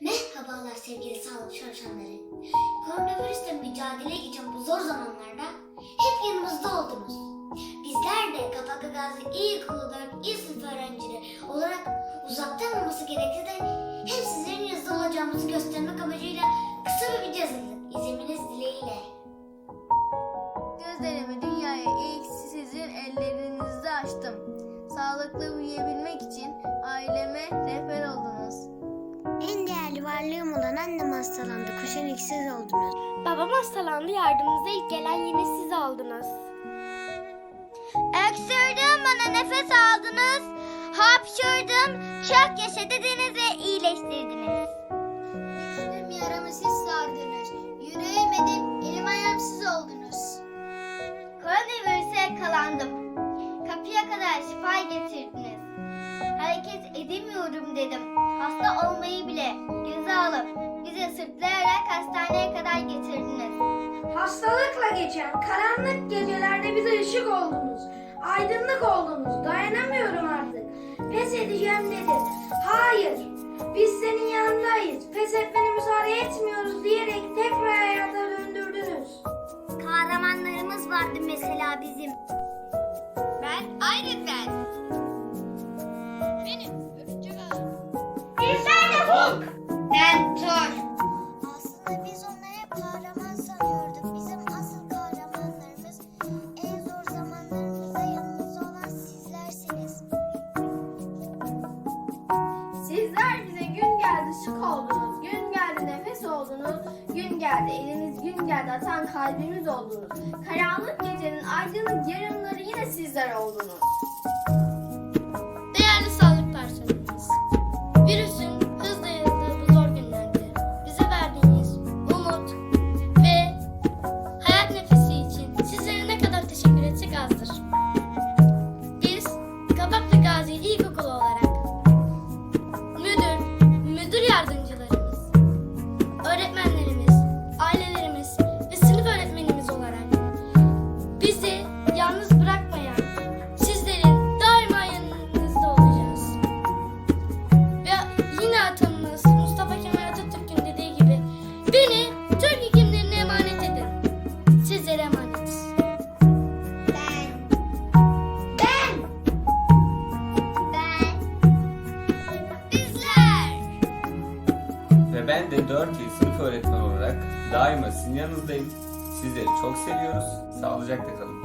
Merhabalar sevgili sağlık çalışanları. Koronavirüsle mücadele için bu zor zamanlarda hep yanımızda oldunuz. Bizler de KPKG'si İlkokulu 4 İl sınıf öğrencileri olarak uzaktan olması gerekse de hep sizlerin yanınızda olacağımızı göstermek amacıyla kısa bir video hazırladık. İzlemeniz dileğiyle. Gözlerimi dünyaya ilk sizin ellerinizde açtım. Sağlıklı büyüyebilmek varlığım olan annem hastalandı. Kuşun ilk siz oldunuz. Babam hastalandı yardımımıza ilk gelen yine siz oldunuz. Öksürdüm bana nefes aldınız. Hapşırdım çok yaşa dediniz ve iyileştirdiniz. Düştüm yaramı siz sardınız. Yürüyemedim elim ayağım siz oldunuz. Koronavirüse yakalandım. Kapıya kadar şifa getirdiniz. Hareket edemiyorum dedim. Hasta olmayı bile göze alıp bizi sırtlayarak hastaneye kadar getirdiniz. Hastalıkla geçen karanlık gecelerde bize ışık oldunuz. Aydınlık oldunuz. Dayanamıyorum artık. Pes edeceğim dedim. Hayır. Biz senin yanındayız. Pes etmene müsaade etmiyoruz diyerek tekrar hayata döndürdünüz. Kahramanlarımız vardı mesela bizim. Ben Aylin gün geldi şık oldunuz. Gün geldi nefes oldunuz. Gün geldi eliniz gün geldi atan kalbimiz oldunuz. Karanlık gecenin aydınlık yarınları yine sizler oldunuz. Değerli sağlık personelimiz, virüsün hızla yayıldığı bu zor günlerde bize verdiğiniz umut ve hayat nefesi için sizlere ne kadar teşekkür etsek azdır. Biz Kabaklı Gazi İlkokulu Ben de 4 yıl sınıf öğretmeni olarak daima sizin yanınızdayım. Sizleri çok seviyoruz. Sağlıcakla kalın.